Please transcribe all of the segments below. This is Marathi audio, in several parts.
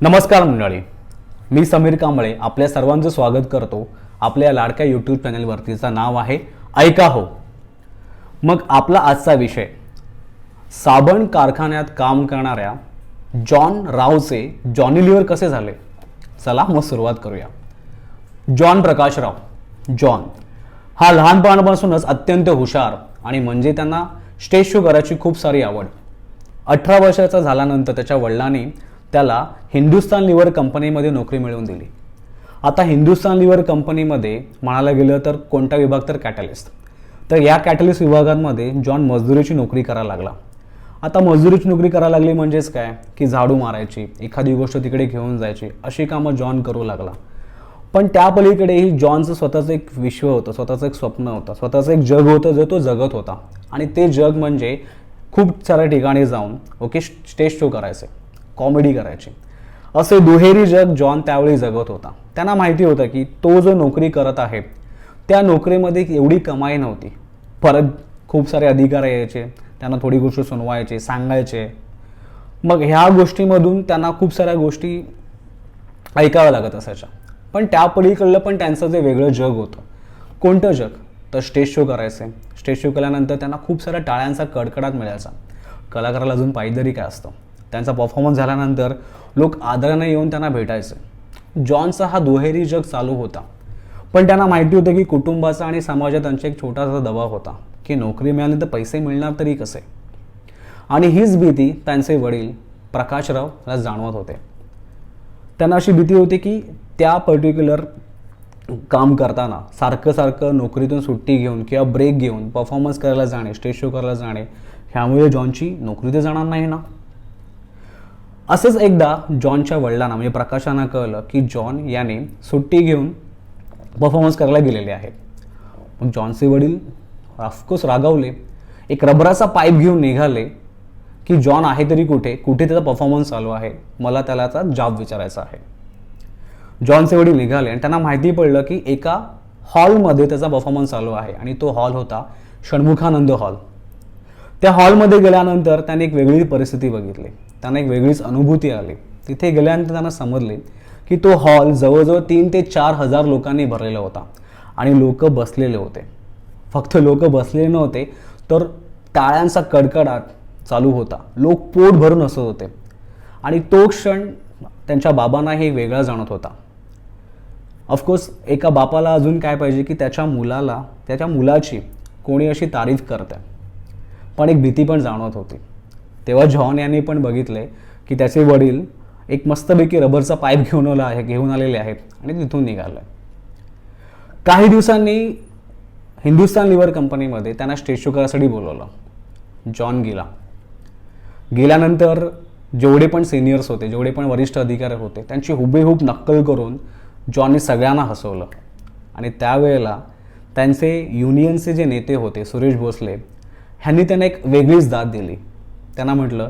नमस्कार मंडळी. मी समीर कांबळे आपल्या सर्वांचं स्वागत करतो. आपल्या लाडक्या यूट्यूब चॅनलवरतीचं नाव आहे ऐका हो. मग आपला आजचा विषय. साबण कारखान्यात काम करणाऱ्या जॉन रावचे जॉनी लिव्हर कसे झाले? चला मग सुरुवात करूया. John Prakashrao John. हा लहानपणापासूनच अत्यंत हुशार आणि म्हणजे त्यांना स्टेज शो करायची खूप सारी आवड. अठरा वर्षाचा झाल्यानंतर त्याच्या वडिलांनी त्याला हिंदुस्तान लिव्हर कंपनीमध्ये नोकरी मिळवून दिली. आता हिंदुस्तान लिव्हर कंपनीमध्ये म्हणायला गेलं तर कोणता विभाग तर कॅटलिस्ट. तर या कॅटलिस्ट विभागांमध्ये जॉन मजदुरीची नोकरी करायला लागला. आता मजदुरीची नोकरी करायला लागली म्हणजेच काय? की झाडू मारायची एखादी गोष्ट तिकडे घेऊन जायची अशी कामं जॉन करू लागला. पण त्या पलीकडेही जॉनचं स्वतःचं एक विश्व होतं स्वतःचं एक स्वप्न होतं स्वतःचं एक जग होतं जे तो जगत होता. आणि ते जग म्हणजे खूप साऱ्या ठिकाणी जाऊन ओके स्टेज शो करायचे. कॉमेडी करायची. असे दुहेरी जग जॉन त्यावेळी जगत होता. त्यांना माहिती होतं की तो जो नोकरी करत आहे त्या नोकरीमध्ये एवढी कमाई नव्हती. परत खूप सारे अधिकार यायचे त्यांना थोडी गोष्ट सुनवायचे सांगायचे. मग ह्या गोष्टीमधून त्यांना खूप साऱ्या गोष्टी ऐकाव्या लागत असायच्या. पण त्या पलीकडलं पण त्यांचं जे वेगळं जग होतं. कोणतं जग? तर स्टेज शो करायचे. स्टेज शो केल्यानंतर त्यांना खूप साऱ्या टाळ्यांचा कडकडाट मिळायचा. कलाकाराला अजून पायदरी काय असतं. त्यांचा परफॉर्मन्स झाल्यानंतर लोक आदराने येऊन त्यांना भेटायचे. जॉनचा हा दुहेरी जग चालू होता. पण त्यांना माहिती होतं की कुटुंबाचा आणि समाजात त्यांचा एक छोटासा दबाव होता की नोकरी मिळाली तर पैसे मिळणार तरी कसे? आणि हीच भीती त्यांचे वडील प्रकाशराव याला जाणवत होते. त्यांना अशी भीती होती की त्या पर्टिक्युलर काम करताना सारखं सारखं नोकरीतून सुट्टी घेऊन किंवा ब्रेक घेऊन परफॉर्मन्स करायला जाणे स्टेज शो करायला जाणे ह्यामुळे जॉनची नोकरी तर जाणार नाही ना? असेच एकदा जॉनच्या वडिलांना म्हणजे प्रकाशांना कळलं की जॉन याने सुट्टी घेऊन परफॉर्मन्स करायला गेलेले आहेत मग जॉनचे वडील ऑफकोर्स रागावले एक रबराचा पाईप घेऊन निघाले की जॉन आहे तरी कुठे? कुठे त्याचा परफॉर्मन्स चालू आहे? मला त्याला आता जॉब विचारायचा आहे. जॉनचे वडील निघाले आणि त्यांना माहिती पडलं की एका हॉलमध्ये त्याचा परफॉर्मन्स चालू आहे आणि तो हॉल होता षण्मुखानंद हॉल. त्या हॉलमध्ये गेल्यानंतर त्याने एक वेगळी परिस्थिती बघितली. त्यांना एक वेगळीच अनुभूती आली. तिथे गेल्यानंतर त्यांना समजले की तो हॉल जवळजवळ तीन ते चार हजार लोकांनी भरलेला होता आणि लोक बसलेले होते. फक्त लोक बसलेले नव्हते तर टाळ्यांचा कडकडाट चालू होता. लोक पोट भरून हसत होते. आणि तो क्षण त्यांच्या बाबांनाही वेगळा जाणवत होता. ऑफकोर्स एका बापाला अजून काय पाहिजे की त्याच्या मुलाला त्याच्या मुलाची कोणी अशी तारीफ करते. पण एक भीती पण जाणवत होती. तेव्हा जॉन यांनी पण बघितले की त्याचे वडील एक मस्तपैकी रबरचा पाईप घेऊन आला आहे घेऊन आलेले आहेत आणि तिथून निघालं. काही दिवसांनी हिंदुस्तान लिव्हर कंपनीमध्ये त्यांना स्टेज शो करायसाठी बोलवलं. जॉन गेला. गेल्यानंतर जेवढे पण सिनियर्स होते जेवढे पण वरिष्ठ अधिकारी होते त्यांची हुबेहूब नक्कल करून जॉनने सगळ्यांना हसवलं. आणि त्यावेळेला त्यांचे युनियनचे जे नेते होते सुरेश भोसले ह्यांनी त्यांना एक वेगळीच दाद दिली. त्यांना म्हटलं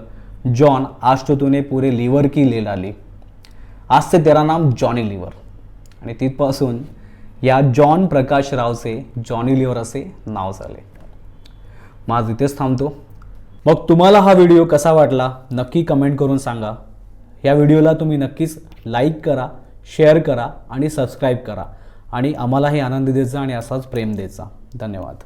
जॉन आज तो तूने पुरे लिव्हर की ले डाली आज ते तेरा नाम जॉनी लिव्हर. आणि तिथपासून या जॉन प्रकाश रावचे जॉनी लिव्हर असे नाव झाले. माझ इथेच थांबतो. मग तुम्हाला हा व्हिडिओ कसा वाटला नक्की कमेंट करून सांगा. या व्हिडिओला तुम्ही नक्कीच लाईक करा शेअर करा आणि सबस्क्राईब करा. आणि आम्हालाही आनंद द्यायचा आणि असाच प्रेम द्यायचा. धन्यवाद.